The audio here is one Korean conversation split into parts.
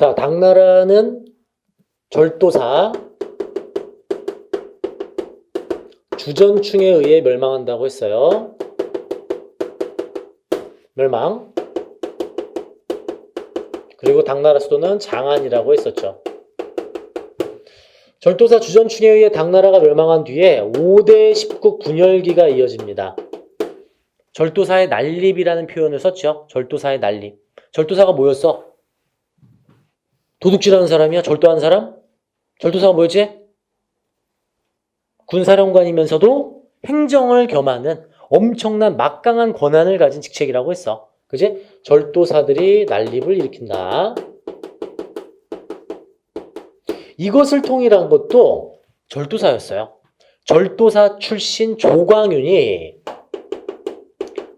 자, 당나라는 절도사 주전충에 의해 멸망한다고 했어요. 멸망. 그리고 당나라 수도는 장안이라고 했었죠. 절도사 주전충에 의해 당나라가 멸망한 뒤에 5대 19 군열기가 이어집니다. 절도사의 난립이라는 표현을 썼죠. 절도사의 난립. 절도사가 뭐였어? 도둑질하는 사람이야? 절도하는 사람? 절도사가 뭐였지? 군사령관이면서도 행정을 겸하는 엄청난 막강한 권한을 가진 직책이라고 했어. 그지? 절도사들이 난립을 일으킨다. 이것을 통일한 것도 절도사였어요. 절도사 출신 조광윤이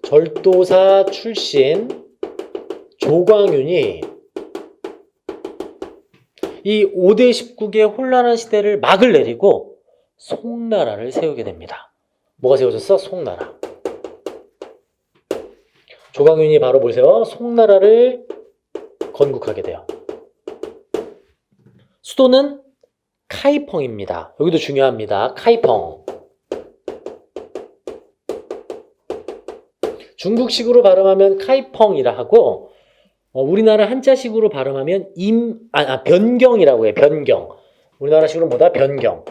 절도사 출신 조광윤이 이 5대 19의 혼란한 시대를 막을 내리고 송나라를 세우게 됩니다. 뭐가 세워졌어? 송나라. 조광윤이 바로 뭘 세워? 송나라를 건국하게 돼요. 수도는 카이펑입니다. 여기도 중요합니다. 카이펑. 중국식으로 발음하면 카이펑이라 하고 어, 우리나라 한자식으로 발음하면 임, 아, 아, 변경이라고 해, 변경. 우리나라식으로 뭐다? 변경.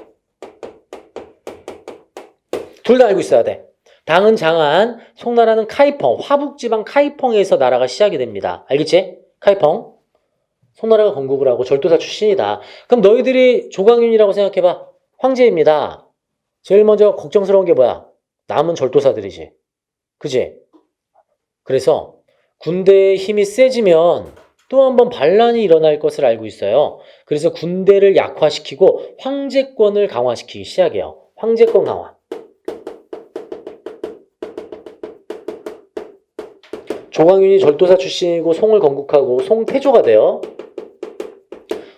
둘 다 알고 있어야 돼. 당은 장안, 송나라는 카이펑, 화북지방 카이펑에서 나라가 시작이 됩니다. 알겠지? 카이펑. 송나라가 건국을 하고 절도사 출신이다. 그럼 너희들이 조광윤이라고 생각해봐. 황제입니다. 제일 먼저 걱정스러운 게 뭐야? 남은 절도사들이지. 그지? 그래서 군대의 힘이 세지면 또 한 번 반란이 일어날 것을 알고 있어요. 그래서 군대를 약화시키고 황제권을 강화시키기 시작해요. 황제권 강화. 조광윤이 절도사 출신이고 송을 건국하고 송태조가 돼요.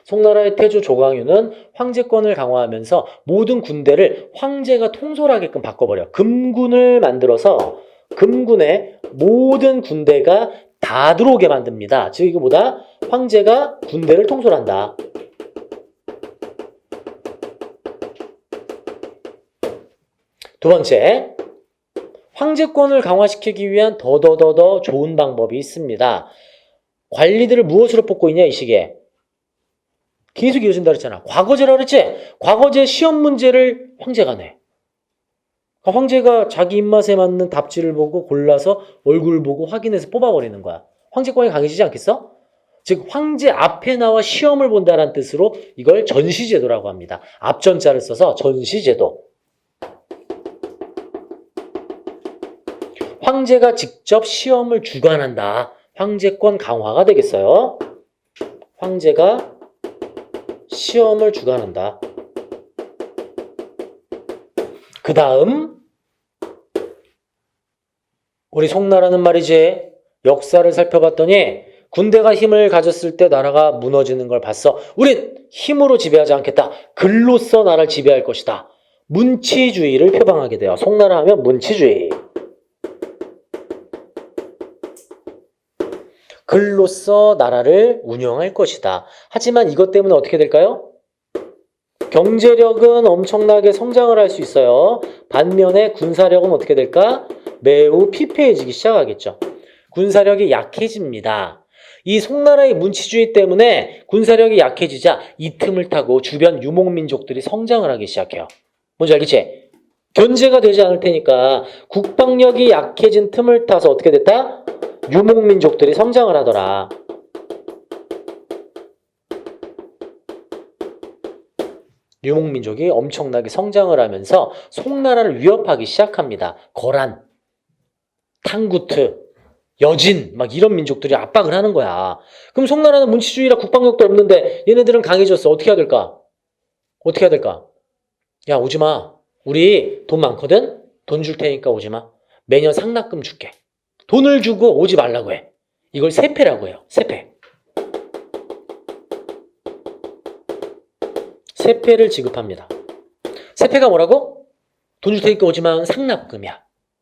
송나라의 태조 조광윤은 황제권을 강화하면서 모든 군대를 황제가 통솔하게끔 바꿔버려. 금군을 만들어서 금군의 모든 군대가 다 들어오게 만듭니다. 즉 이거 뭐다? 황제가 군대를 통솔한다. 두 번째, 황제권을 강화시키기 위한 더더더더 좋은 방법이 있습니다. 관리들을 무엇으로 뽑고 있냐 이 시기에 계속 이어진다 그랬잖아. 과거제라 그랬지? 과거제 시험 문제를 황제가 내. 황제가 자기 입맛에 맞는 답지를 보고 골라서 얼굴 보고 확인해서 뽑아버리는 거야. 황제권이 강해지지 않겠어? 즉 황제 앞에 나와 시험을 본다는 뜻으로 이걸 전시제도라고 합니다. 앞전자를 써서 전시제도. 황제가 직접 시험을 주관한다. 황제권 강화가 되겠어요. 황제가 시험을 주관한다. 그 다음 우리 송나라는 말이지 역사를 살펴봤더니 군대가 힘을 가졌을 때 나라가 무너지는 걸 봤어. 우린 힘으로 지배하지 않겠다. 글로써 나라를 지배할 것이다. 문치주의를 표방하게 돼요. 송나라 하면 문치주의. 글로써 나라를 운영할 것이다. 하지만 이것 때문에 어떻게 될까요? 경제력은 엄청나게 성장을 할 수 있어요. 반면에 군사력은 어떻게 될까? 매우 피폐해지기 시작하겠죠. 군사력이 약해집니다. 이 송나라의 문치주의 때문에 군사력이 약해지자 이 틈을 타고 주변 유목민족들이 성장을 하기 시작해요. 뭔지 알겠지? 견제가 되지 않을 테니까 국방력이 약해진 틈을 타서 어떻게 됐다? 유목민족들이 성장을 하더라. 유목민족이 엄청나게 성장을 하면서 송나라를 위협하기 시작합니다. 거란, 탕구트, 여진 막 이런 민족들이 압박을 하는 거야. 그럼 송나라는 문치주의라 국방력도 없는데 얘네들은 강해졌어. 어떻게 해야 될까? 어떻게 해야 될까? 야 오지 마. 우리 돈 많거든. 돈 줄 테니까 오지 마. 매년 상납금 줄게. 돈을 주고 오지 말라고 해. 이걸 세패라고 해요. 세패. 세패를 지급합니다. 세패가 뭐라고? 돈 줄 테니까 오지만 상납금이야.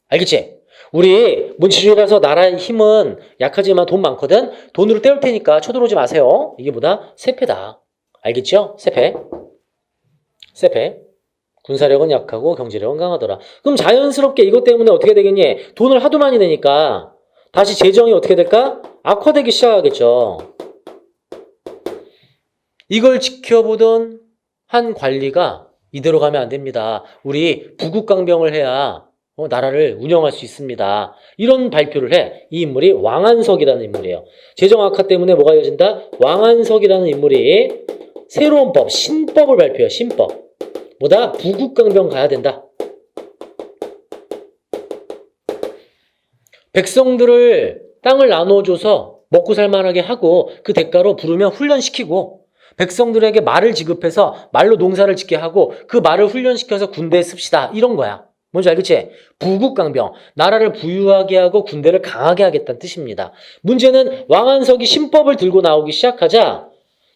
알겠지? 우리 문치주의라서 나라의 힘은 약하지만 돈 많거든. 돈으로 때울 테니까 쳐들어오지 마세요. 이게 뭐다? 세패다. 알겠죠? 세패. 세패. 군사력은 약하고 경제력은 강하더라. 그럼 자연스럽게 이것 때문에 어떻게 되겠니? 돈을 하도 많이 내니까 다시 재정이 어떻게 될까? 악화되기 시작하겠죠. 이걸 지켜보던 한 관리가 이대로 가면 안 됩니다. 우리 부국강병을 해야 어, 나라를 운영할 수 있습니다. 이런 발표를 해. 이 인물이 왕한석이라는 인물이에요. 재정 악화 때문에 뭐가 이어진다? 왕한석이라는 인물이 새로운 법, 신법을 발표해요. 신법. 뭐다? 부국강병 가야 된다. 백성들을 땅을 나눠줘서 먹고 살만하게 하고 그 대가로 부르면 훈련시키고 백성들에게 말을 지급해서 말로 농사를 짓게 하고 그 말을 훈련시켜서 군대에 씁시다. 이런 거야. 뭔지 알겠지? 부국강병. 나라를 부유하게 하고 군대를 강하게 하겠다는 뜻입니다. 문제는 왕한석이 신법을 들고 나오기 시작하자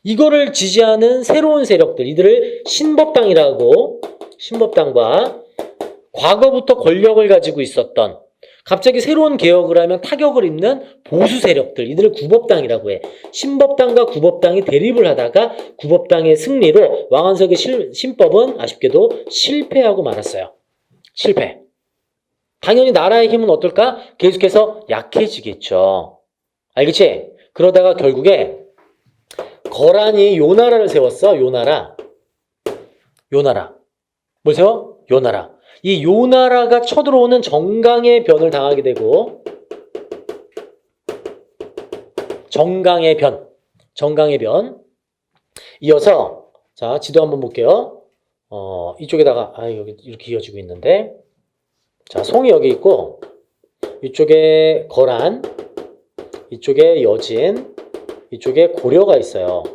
이거를 지지하는 새로운 세력들, 이들을 신법당이라고 신법당과 과거부터 권력을 가지고 있었던 갑자기 새로운 개혁을 하면 타격을 입는 보수 세력들, 이들을 구법당이라고 해. 신법당과 구법당이 대립을 하다가 구법당의 승리로 왕한석의 실- 신법은 아쉽게도 실패하고 말았어요. 실패. 당연히 나라의 힘은 어떨까? 계속해서 약해지겠죠. 알겠지? 그러다가 결국에 거란이 요 나라를 세웠어. 요 나라. 요 나라. 뭘 세워? 요 나라. 이 요나라가 쳐들어오는 정강의 변을 당하게 되고 정강의 변. 정강의 변. 이어서 자, 지도 한번 볼게요. 어, 이쪽에다가 아, 여기 이렇게 이어지고 있는데 자, 송이 여기 있고 이쪽에 거란 이쪽에 여진 이쪽에 고려가 있어요.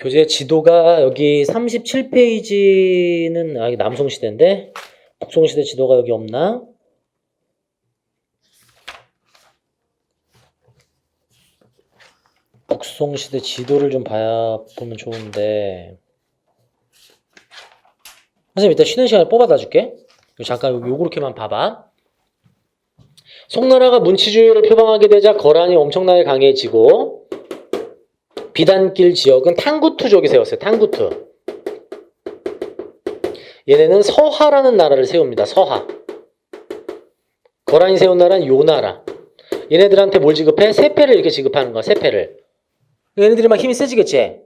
교재 지도가 여기 37페이지는 아, 남송시대인데 북송시대 지도가 여기 없나? 북송시대 지도를 좀 봐야 보면 좋은데 선생님 이따 쉬는 시간에 뽑아다 줄게. 잠깐 요- 요렇게만 봐봐. 송나라가 문치주의를 표방하게 되자 거란이 엄청나게 강해지고 비단길 지역은 탕구투족이 세웠어요. 탕구투. 얘네는 서하라는 나라를 세웁니다. 서하. 거란이 세운 나라는 요나라. 얘네들한테 뭘 지급해? 세패를 이렇게 지급하는 거야. 세패를. 얘네들이 막 힘이 세지겠지.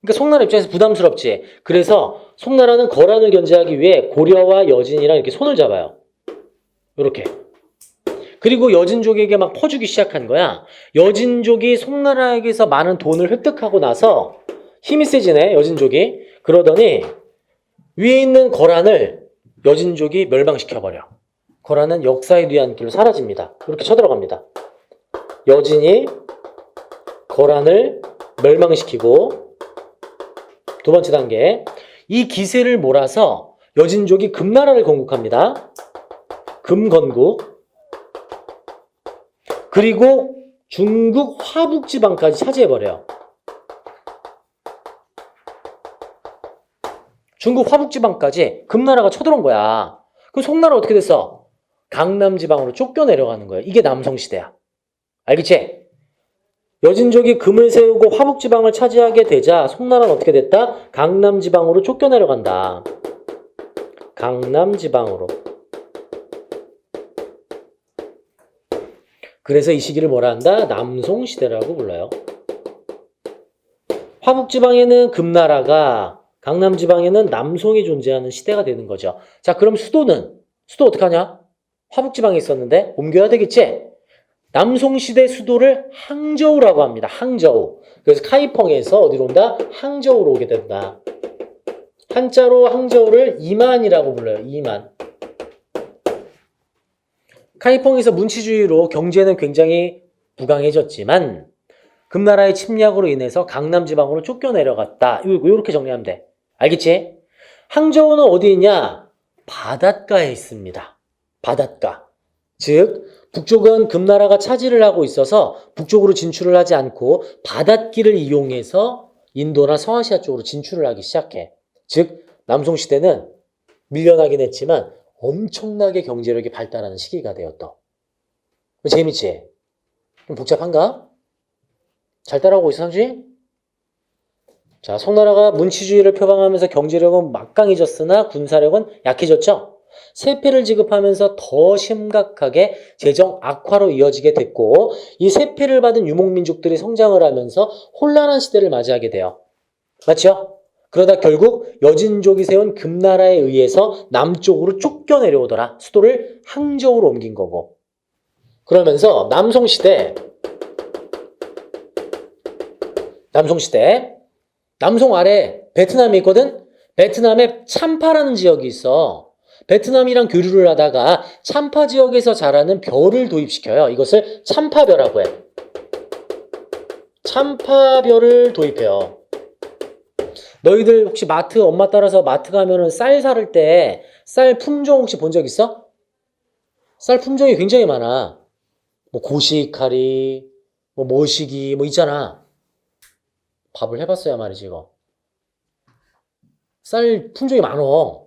그러니까 송나라 입장에서 부담스럽지. 그래서 송나라는 거란을 견제하기 위해 고려와 여진이랑 이렇게 손을 잡아요. 이렇게. 그리고 여진족에게 막 퍼주기 시작한 거야. 여진족이 송나라에게서 많은 돈을 획득하고 나서 힘이 세지네, 여진족이. 그러더니 위에 있는 거란을 여진족이 멸망시켜버려. 거란은 역사의 뒤안길로 사라집니다. 그렇게 쳐들어갑니다. 여진이 거란을 멸망시키고 두 번째 단계 이 기세를 몰아서 여진족이 금나라를 건국합니다. 금건국 그리고 중국 화북 지방까지 차지해버려요. 중국 화북 지방까지 금나라가 쳐들어온 거야. 그럼 송나라 어떻게 됐어? 강남 지방으로 쫓겨 내려가는 거예요. 이게 남성 시대야. 알겠지? 여진족이 금을 세우고 화북 지방을 차지하게 되자 송나라는 어떻게 됐다? 강남 지방으로 쫓겨 내려간다. 강남 지방으로. 그래서 이 시기를 뭐라 한다? 남송 시대라고 불러요. 화북 지방에는 금나라가 강남 지방에는 남송이 존재하는 시대가 되는 거죠. 자, 그럼 수도는 수도 어떻게 하냐? 화북 지방에 있었는데 옮겨야 되겠지? 남송 시대 수도를 항저우라고 합니다. 항저우. 그래서 카이펑에서 어디로 온다? 항저우로 오게 된다. 한자로 항저우를 이만이라고 불러요. 이만. 카이펑에서 문치주의로 경제는 굉장히 부강해졌지만 금나라의 침략으로 인해서 강남 지방으로 쫓겨내려갔다. 이렇게 정리하면 돼. 알겠지? 항저우는 어디 있냐? 바닷가에 있습니다. 바닷가. 즉 북쪽은 금나라가 차지를 하고 있어서 북쪽으로 진출을 하지 않고 바닷길을 이용해서 인도나 서아시아 쪽으로 진출을 하기 시작해. 즉 남송 시대는 밀려나긴 했지만 엄청나게 경제력이 발달하는 시기가 되었다. 재밌지? 좀 복잡한가? 잘 따라오고 있어, 상주이? 자, 송나라가 문치주의를 표방하면서 경제력은 막강해졌으나 군사력은 약해졌죠? 세패를 지급하면서 더 심각하게 재정 악화로 이어지게 됐고 이 세패를 받은 유목민족들이 성장을 하면서 혼란한 시대를 맞이하게 돼요. 맞죠? 그러다 결국 여진족이 세운 금나라에 의해서 남쪽으로 쫓겨 내려오더라. 수도를 항저우로 옮긴 거고. 그러면서 남송시대 남송시대 남송 아래 베트남이 있거든? 베트남에 참파라는 지역이 있어. 베트남이랑 교류를 하다가 참파 지역에서 자라는 벼를 도입시켜요. 이것을 참파벼라고 해. 참파벼를 도입해요. 너희들 혹시 마트 엄마 따라서 마트 가면은 쌀 사를 때 쌀 품종 혹시 본 적 있어? 쌀 품종이 굉장히 많아. 뭐 고시카리, 뭐 모시기 뭐 있잖아. 밥을 해봤어야 말이지 이거. 쌀 품종이 많어.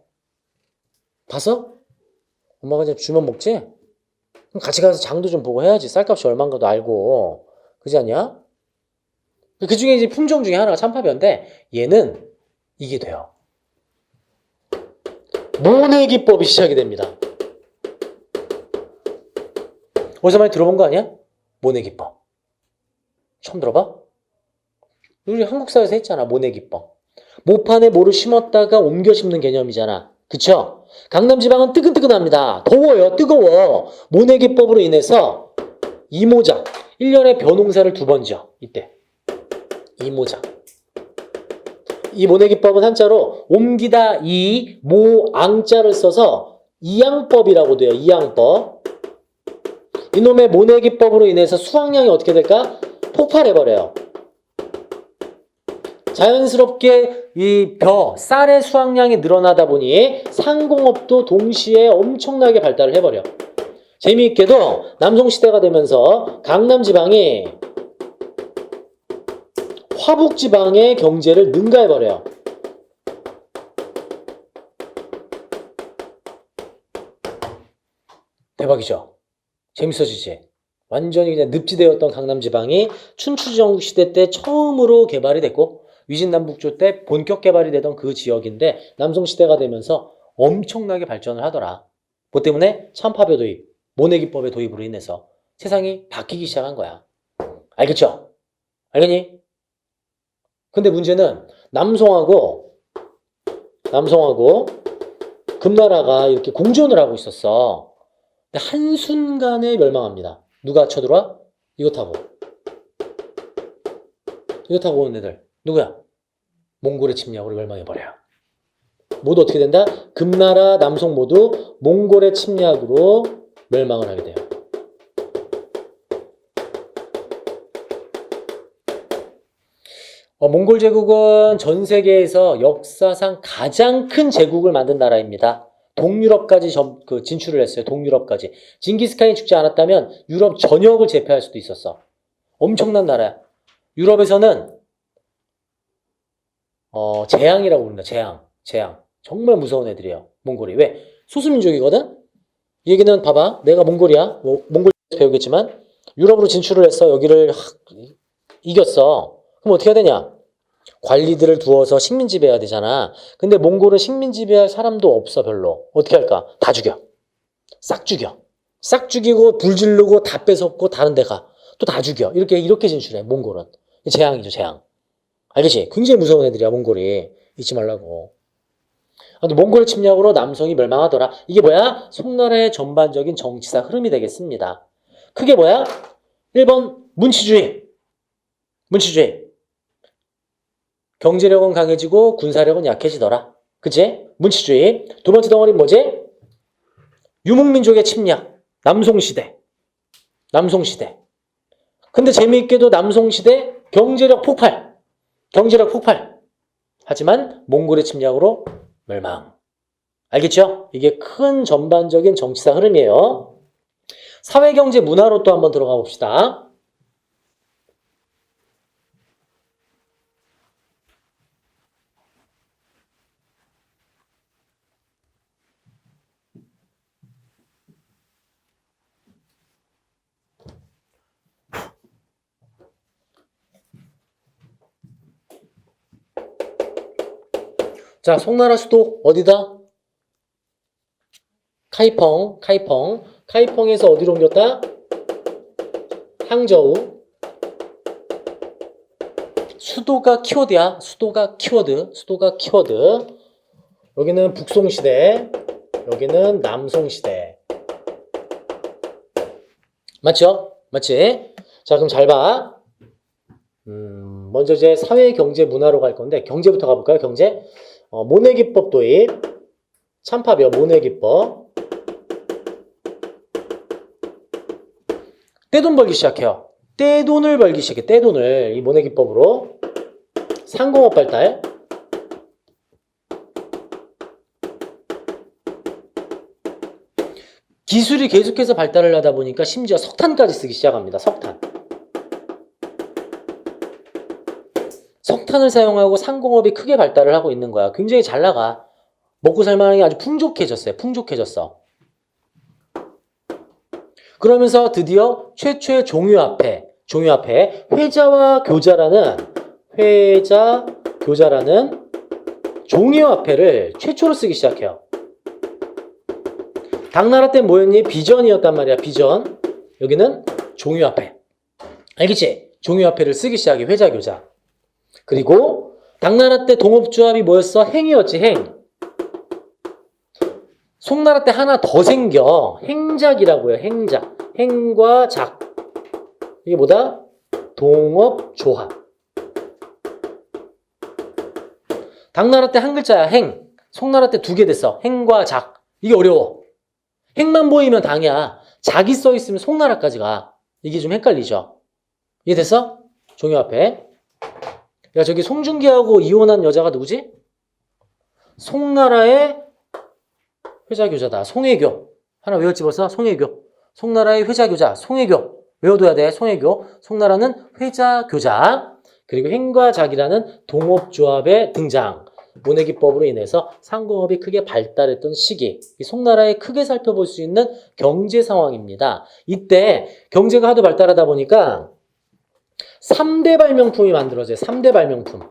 봤어? 엄마가 이제 주면 먹지? 그럼 같이 가서 장도 좀 보고 해야지. 쌀값이 얼마인가도 알고. 그지 않냐? 그 중에 이제 품종 중에 하나가 참파벼인데 얘는 이게 돼요. 모내기법이 시작이 됩니다. 어디서 많이 들어본 거 아니야? 모내기법. 처음 들어봐? 우리 한국 사회에서 했잖아. 모내기법. 모판에 모를 심었다가 옮겨 심는 개념이잖아. 그쵸? 강남 지방은 뜨끈뜨끈합니다. 더워요. 뜨거워. 모내기법으로 인해서 이모작. 1년에 벼농사를 두 번 지어. 이때. 이모작. 이 모내 기법은 한자로 옮기다 이, 모, 앙자를 써서 이양법이라고 돼요. 이양법. 이놈의 모내 기법으로 인해서 수확량이 어떻게 될까? 폭발해버려요. 자연스럽게 이 벼, 쌀의 수확량이 늘어나다 보니 상공업도 동시에 엄청나게 발달을 해버려. 재미있게도 남송시대가 되면서 강남 지방이 화북지방의 경제를 능가해 버려요. 대박이죠? 재밌어지지? 완전히 그냥 늪지대였던 강남 지방이 춘추 전국 시대 때 처음으로 개발이 됐고 위진남북조 때 본격 개발이 되던 그 지역인데 남송 시대가 되면서 엄청나게 발전을 하더라. 뭐 때문에 참파배 도입, 모내기법의 도입으로 인해서 세상이 바뀌기 시작한 거야. 알겠죠? 알겠니? 근데 문제는 남송하고 남송하고 금나라가 이렇게 공존을 하고 있었어. 근데 한순간에 멸망합니다. 누가 쳐들어와? 이거 타고. 이거 타고 오는 애들. 누구야? 몽골의 침략으로 멸망해버려요. 모두 어떻게 된다? 금나라, 남송 모두 몽골의 침략으로 멸망을 하게 돼요. 어, 몽골 제국은 전 세계에서 역사상 가장 큰 제국을 만든 나라입니다. 동유럽까지 점, 그 진출을 했어요. 동유럽까지. 징기스칸이 죽지 않았다면 유럽 전역을 제패할 수도 있었어. 엄청난 나라야. 유럽에서는 어, 재앙이라고 부릅니다. 재앙. 재앙. 정말 무서운 애들이에요. 몽골이. 왜? 소수민족이거든? 이 얘기는 봐봐. 내가 몽골이야. 뭐, 몽골 배우겠지만 유럽으로 진출을 해서 여기를 하, 이겼어. 그럼 어떻게 해야 되냐? 관리들을 두어서 식민 지배해야 되잖아. 근데 몽골은 식민 지배할 사람도 없어 별로. 어떻게 할까? 다 죽여. 싹 죽여. 싹 죽이고 불 지르고 다 뺏었고 다른 데 가. 또 다 죽여. 이렇게 이렇게 진출해. 몽골은. 재앙이죠, 재앙. 알겠지? 굉장히 무서운 애들이야, 몽골이. 잊지 말라고. 몽골 침략으로 남성이 멸망하더라. 이게 뭐야? 송나라의 전반적인 정치사 흐름이 되겠습니다. 크게 뭐야? 1번 문치주의. 문치주의. 경제력은 강해지고 군사력은 약해지더라. 그치? 문치주의. 두 번째 덩어리는 뭐지? 유목민족의 침략. 남송시대. 남송시대. 근데 재미있게도 남송시대 경제력 폭발. 경제력 폭발. 하지만 몽골의 침략으로 멸망. 알겠죠? 이게 큰 전반적인 정치사 흐름이에요. 사회, 경제, 문화로 또 한번 들어가 봅시다. 자, 송나라 수도 어디다? 카이펑, 카이펑. 카이펑에서 어디로 옮겼다? 항저우. 수도가 키워드야. 수도가 키워드. 수도가 키워드. 여기는 북송시대. 여기는 남송시대. 맞죠? 맞지? 자, 그럼 잘 봐. 음, 먼저 이제 사회, 경제, 문화로 갈 건데, 경제부터 가볼까요? 경제. 어, 모내기법 도입. 참파벼, 모내기법. 떼돈 벌기 시작해요. 떼돈을 벌기 시작해. 떼돈을. 이 모내기법으로. 상공업 발달. 기술이 계속해서 발달을 하다 보니까 심지어 석탄까지 쓰기 시작합니다. 석탄. 석탄을 사용하고 상공업이 크게 발달을 하고 있는 거야. 굉장히 잘 나가. 먹고 살만하게 아주 풍족해졌어요. 풍족해졌어. 그러면서 드디어 최초의 종유화폐, 종유화폐, 회자와 교자라는 회자, 교자라는 종유화폐를 최초로 쓰기 시작해요. 당나라 때 뭐였니? 비전이었단 말이야. 비전. 여기는 종유화폐. 알겠지? 종유화폐를 쓰기 시작해. 회자, 교자. 그리고 당나라 때 동업조합이 뭐였어? 행이었지. 행. 송나라 때 하나 더 생겨. 행작이라고요. 행작. 행과 작. 이게 뭐다? 동업조합. 당나라 때 한 글자야. 행. 송나라 때 두 개 됐어. 행과 작. 이게 어려워. 행만 보이면 당이야. 작이 써 있으면 송나라까지 가. 이게 좀 헷갈리죠? 이해됐어? 종이 앞에. 야, 저기 송중기하고 이혼한 여자가 누구지? 송나라의 회자교자다. 송혜교. 하나 외웠지 벌써? 송혜교. 송나라의 회자교자. 송혜교. 외워둬야 돼. 송혜교. 송나라는 회자교자. 그리고 행과 작이라는 동업조합의 등장. 모내기법으로 인해서 상공업이 크게 발달했던 시기. 이 송나라에 크게 살펴볼 수 있는 경제 상황입니다. 이때 경제가 하도 발달하다 보니까 3대 발명품이 만들어져요. 3대 발명품.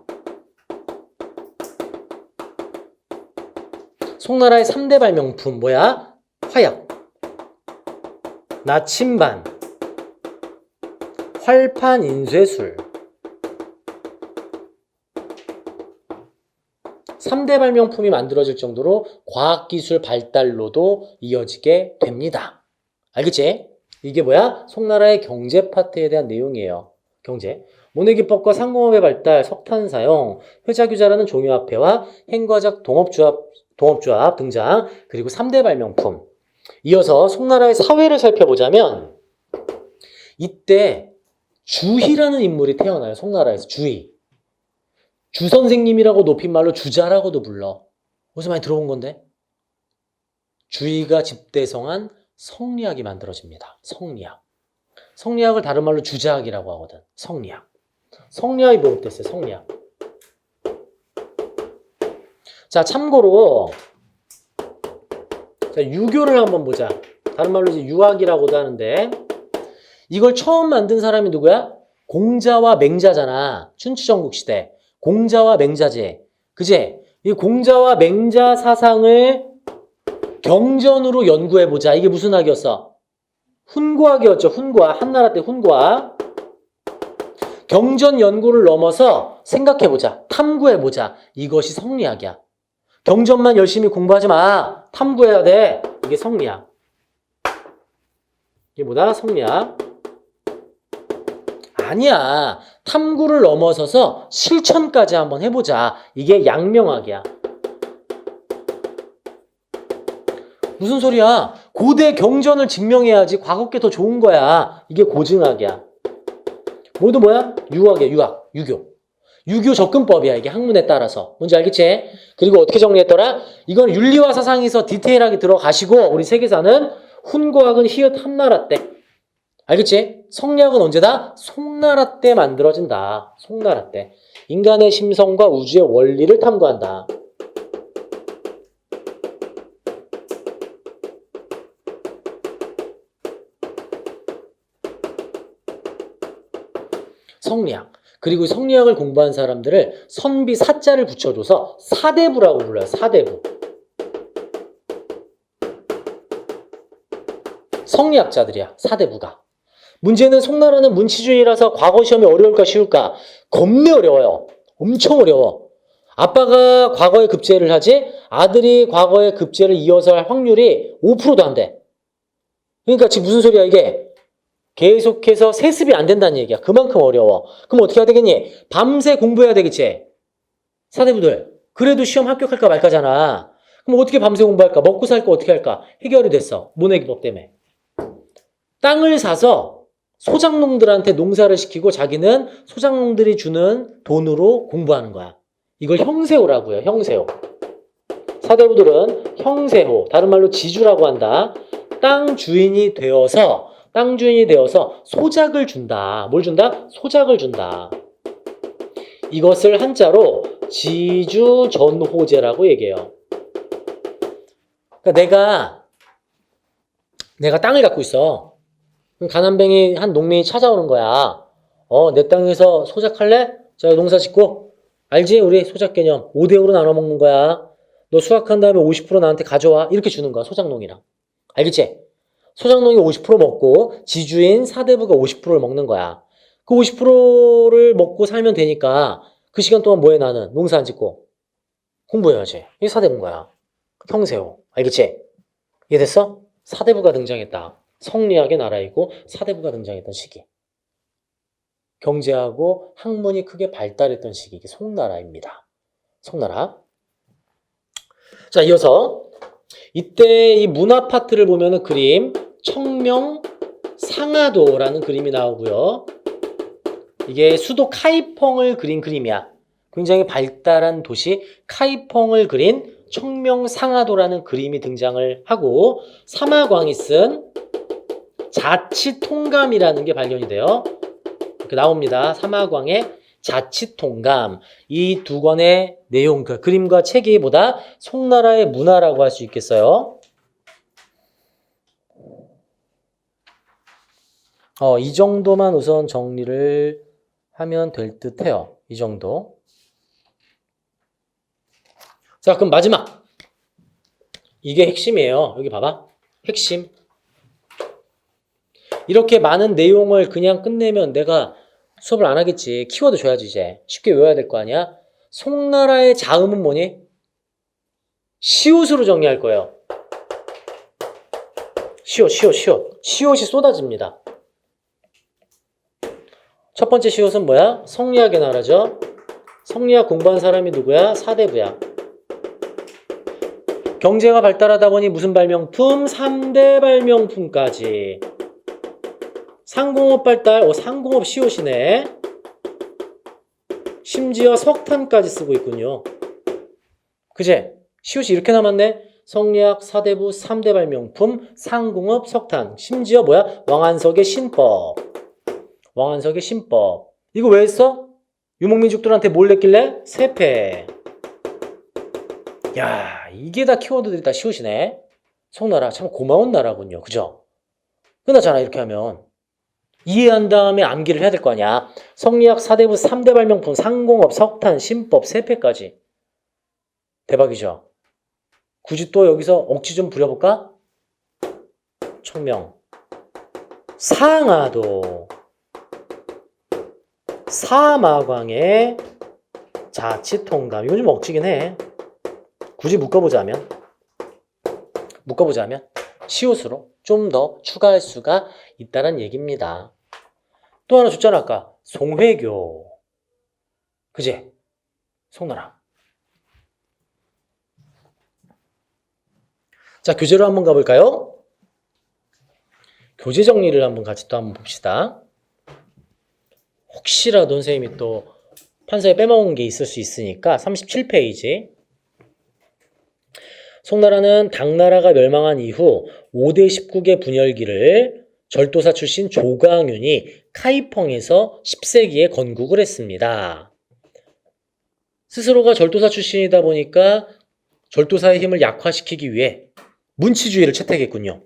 송나라의 3대 발명품 뭐야? 화약, 나침반, 활판 인쇄술. 3대 발명품이 만들어질 정도로 과학기술 발달로도 이어지게 됩니다. 알겠지? 이게 뭐야? 송나라의 경제 파트에 대한 내용이에요. 경제. 모내기법과 상공업의 발달, 석탄 사용, 회자규자라는 종유화폐와 행과작 동업조합, 동업조합 등장, 그리고 3대 발명품. 이어서 송나라의 사회를 살펴보자면, 이때 주희라는 인물이 태어나요. 송나라에서 주희. 주 선생님이라고 높임말로 주자라고도 불러. 어디서 많이 들어본 건데? 주희가 집대성한 성리학이 만들어집니다. 성리학. 성리학을 다른 말로 주자학이라고 하거든. 성리학. 성리학이 뭐 됐어요? 성리학. 자, 참고로 자, 유교를 한번 보자. 다른 말로 이제 유학이라고도 하는데 이걸 처음 만든 사람이 누구야? 공자와 맹자잖아. 춘추전국 시대. 공자와 맹자제. 그제? 이 공자와 맹자 사상을 경전으로 연구해보자. 이게 무슨 학이었어? 훈고학이었죠. 훈고학. 한나라 때 훈고학. 경전 연구를 넘어서 생각해보자. 탐구해보자. 이것이 성리학이야. 경전만 열심히 공부하지 마. 탐구해야 돼. 이게 성리학. 이게 뭐다? 성리학. 아니야. 탐구를 넘어서서 실천까지 한번 해보자. 이게 양명학이야. 무슨 소리야? 고대 경전을 증명해야지 과거께 더 좋은 거야. 이게 고증학이야. 모두 뭐야? 유학이야, 유학. 유교. 유교 접근법이야. 이게 학문에 따라서. 뭔지 알겠지? 그리고 어떻게 정리했더라? 이건 윤리와 사상에서 디테일하게 들어가시고 우리 세계사는 훈고학은 히읗 한나라 때. 알겠지? 성리학은 언제다? 송나라 때 만들어진다. 송나라 때. 인간의 심성과 우주의 원리를 탐구한다. 성리학. 그리고 성리학을 공부한 사람들을 선비 사자를 붙여줘서 사대부라고 불러요. 사대부. 성리학자들이야. 사대부가. 문제는 송나라는 문치주의라서 과거 시험이 어려울까 쉬울까? 겁내 어려워요. 엄청 어려워. 아빠가 과거에 급제를 하지 아들이 과거에 급제를 이어서 할 확률이 5%도 안 돼. 그러니까 지금 무슨 소리야 이게? 계속해서 세습이 안 된다는 얘기야. 그만큼 어려워. 그럼 어떻게 해야 되겠니? 밤새 공부해야 되겠지? 사대부들. 그래도 시험 합격할까 말까잖아. 그럼 어떻게 밤새 공부할까? 먹고 살까 어떻게 할까? 해결이 됐어. 모내기법 때문에. 땅을 사서 소장농들한테 농사를 시키고 자기는 소장농들이 주는 돈으로 공부하는 거야. 이걸 형세호라고 해요. 형세호. 사대부들은 형세호, 다른 말로 지주라고 한다. 땅 주인이 되어서 땅 주인이 되어서 소작을 준다. 뭘 준다? 소작을 준다. 이것을 한자로 지주 전호제라고 얘기해요. 그러니까 내가 내가 땅을 갖고 있어. 가난뱅이 한 농민이 찾아오는 거야. 어, 내 땅에서 소작할래? 자, 농사 짓고. 알지? 우리 소작 개념. 5대 5로 나눠 먹는 거야. 너 수확한 다음에 50% 나한테 가져와. 이렇게 주는 거야. 소작농이랑. 알겠지? 소작농이 50% 먹고 지주인 사대부가 50%를 먹는 거야. 그 50%를 먹고 살면 되니까 그 시간 동안 뭐해 나는? 농사 안 짓고. 공부해야지. 이게 사대부인 거야. 형세호. 알겠지? 이해됐어? 사대부가 등장했다. 성리학의 나라이고 사대부가 등장했던 시기. 경제하고 학문이 크게 발달했던 시기. 이게 송나라입니다. 송나라. 자, 이어서 이때 이 문화 파트를 보면은 그림 청명 상하도라는 그림이 나오고요. 이게 수도 카이펑을 그린 그림이야. 굉장히 발달한 도시 카이펑을 그린 청명 상하도라는 그림이 등장을 하고 사마광이 쓴 자치통감이라는 게 발견이 돼요. 이렇게 나옵니다. 사마광의 자치통감. 이 두 권의 내용, 그 그림과 책이 보다 송나라의 문화라고 할 수 있겠어요. 어, 이 정도만 우선 정리를 하면 될 듯 해요. 이 정도. 자, 그럼 마지막. 이게 핵심이에요. 여기 봐봐. 핵심. 이렇게 많은 내용을 그냥 끝내면 내가 수업을 안 하겠지. 키워드 줘야지, 이제. 쉽게 외워야 될 거 아니야? 송나라의 자음은 뭐니? 시옷으로 정리할 거예요. 시옷, 시옷, 시옷. 시옷이 쏟아집니다. 첫 번째 시옷은 뭐야? 성리학의 나라죠. 성리학 공부한 사람이 누구야? 사대부야. 경제가 발달하다 보니 무슨 발명품? 3대 발명품까지. 상공업 발달, 오, 상공업 시옷이네. 심지어 석탄까지 쓰고 있군요. 그제? 시옷이 이렇게 남았네? 성리학, 사대부, 3대 발명품, 상공업, 석탄. 심지어 뭐야? 왕안석의 신법. 왕안석의 신법. 이거 왜 했어? 유목민족들한테 뭘 냈길래? 세패. 야, 이게 다 키워드들이 다 시옷이네. 송나라 참 고마운 나라군요. 그죠? 끝나잖아, 이렇게 하면. 이해한 다음에 암기를 해야 될 거 아니야. 성리학 4대부 3대 발명품, 상공업, 석탄, 신법, 세패까지. 대박이죠? 굳이 또 여기서 억지 좀 부려볼까? 청명. 상하도. 사마광의 자치통감. 이거 좀 억지긴 해. 굳이 묶어보자면. 묶어보자면. 시옷으로 좀 더 추가할 수가 있다는 얘기입니다. 또 하나 줬잖아, 아까. 송회교. 그지? 송나라. 자, 교재로 한번 가볼까요? 교재 정리를 한번 같이 또 한번 봅시다. 혹시라도 선생님이 또 판서에 빼먹은 게 있을 수 있으니까 37페이지. 송나라는 당나라가 멸망한 이후 5대 19개 분열기를 절도사 출신 조광윤이 카이펑에서 10세기에 건국을 했습니다. 스스로가 절도사 출신이다 보니까 절도사의 힘을 약화시키기 위해 문치주의를 채택했군요.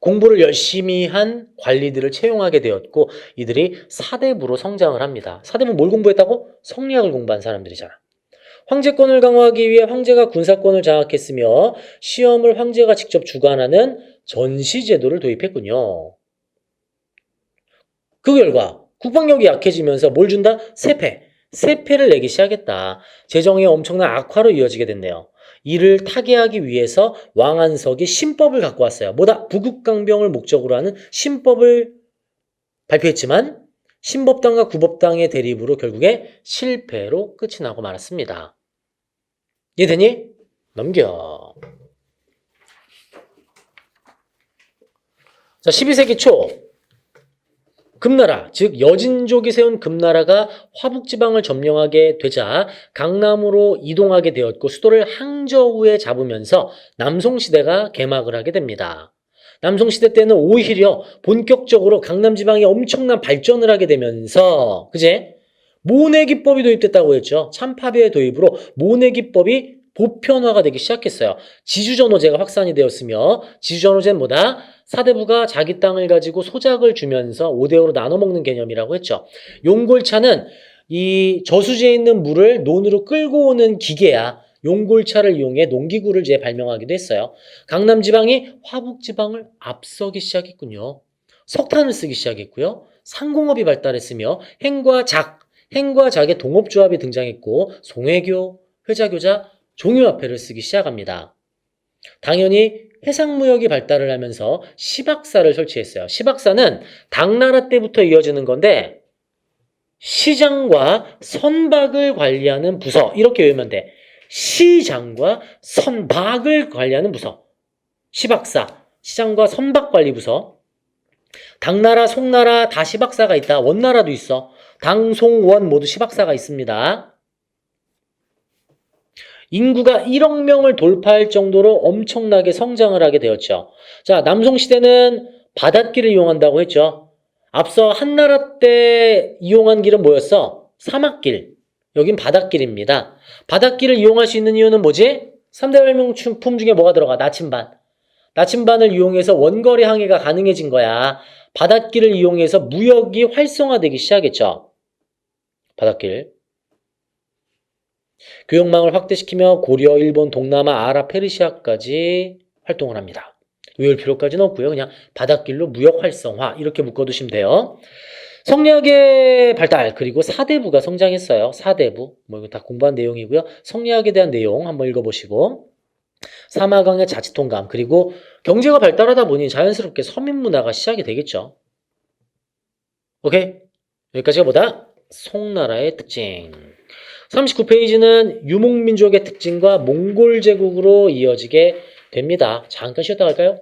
공부를 열심히 한 관리들을 채용하게 되었고 이들이 사대부로 성장을 합니다. 사대부 뭘 공부했다고? 성리학을 공부한 사람들이잖아. 황제권을 강화하기 위해 황제가 군사권을 장악했으며 시험을 황제가 직접 주관하는 전시제도를 도입했군요. 그 결과 국방력이 약해지면서 뭘 준다? 세패. 세패를 내기 시작했다. 재정의 엄청난 악화로 이어지게 됐네요. 이를 타개하기 위해서 왕안석이 신법을 갖고 왔어요. 뭐다? 부국강병을 목적으로 하는 신법을 발표했지만 신법당과 구법당의 대립으로 결국에 실패로 끝이 나고 말았습니다. 이해되니? 넘겨. 자, 12세기 초 금나라, 즉 여진족이 세운 금나라가 화북지방을 점령하게 되자 강남으로 이동하게 되었고 수도를 항저우에 잡으면서 남송시대가 개막을 하게 됩니다. 남송시대 때는 오히려 본격적으로 강남지방이 엄청난 발전을 하게 되면서 그제 모내기법이 도입됐다고 했죠. 참파비의 도입으로 모내기법이 보편화가 되기 시작했어요. 지주전호제가 확산이 되었으며 지주전호제는 뭐다? 사대부가 자기 땅을 가지고 소작을 주면서 5대5로 나눠 먹는 개념이라고 했죠. 용골차는 이 저수지에 있는 물을 논으로 끌고 오는 기계야. 용골차를 이용해 농기구를 이제 발명하기도 했어요. 강남 지방이 화북 지방을 앞서기 시작했군요. 석탄을 쓰기 시작했고요. 상공업이 발달했으며 행과 작, 행과 작의 동업조합이 등장했고 송혜교, 회자교자, 종유화폐를 쓰기 시작합니다. 당연히 해상무역이 발달을 하면서 시박사를 설치했어요. 시박사는 당나라 때부터 이어지는 건데 시장과 선박을 관리하는 부서 이렇게 외우면 돼. 시장과 선박을 관리하는 부서. 시박사, 시장과 선박관리부서. 당나라, 송나라 다 시박사가 있다. 원나라도 있어. 당, 송, 원 모두 시박사가 있습니다. 인구가 1억 명을 돌파할 정도로 엄청나게 성장을 하게 되었죠. 자, 남송시대는 바닷길을 이용한다고 했죠. 앞서 한나라 때 이용한 길은 뭐였어? 사막길. 여긴 바닷길입니다. 바닷길을 이용할 수 있는 이유는 뭐지? 3대 발명품 중에 뭐가 들어가? 나침반. 나침반을 이용해서 원거리 항해가 가능해진 거야. 바닷길을 이용해서 무역이 활성화되기 시작했죠. 바닷길. 교역망을 확대시키며 고려, 일본, 동남아, 아랍, 페르시아까지 활동을 합니다. 외울 필요까지는 없고요. 그냥 바닷길로 무역 활성화 이렇게 묶어두시면 돼요. 성리학의 발달 그리고 사대부가 성장했어요. 사대부 뭐 이거 다 공부한 내용이고요. 성리학에 대한 내용 한번 읽어보시고 사마강의 자치통감 그리고 경제가 발달하다 보니 자연스럽게 서민 문화가 시작이 되겠죠. 오케이 여기까지가 뭐다? 송나라의 특징. 39페이지는 유목민족의 특징과 몽골 제국으로 이어지게 됩니다. 잠깐 쉬었다 갈까요?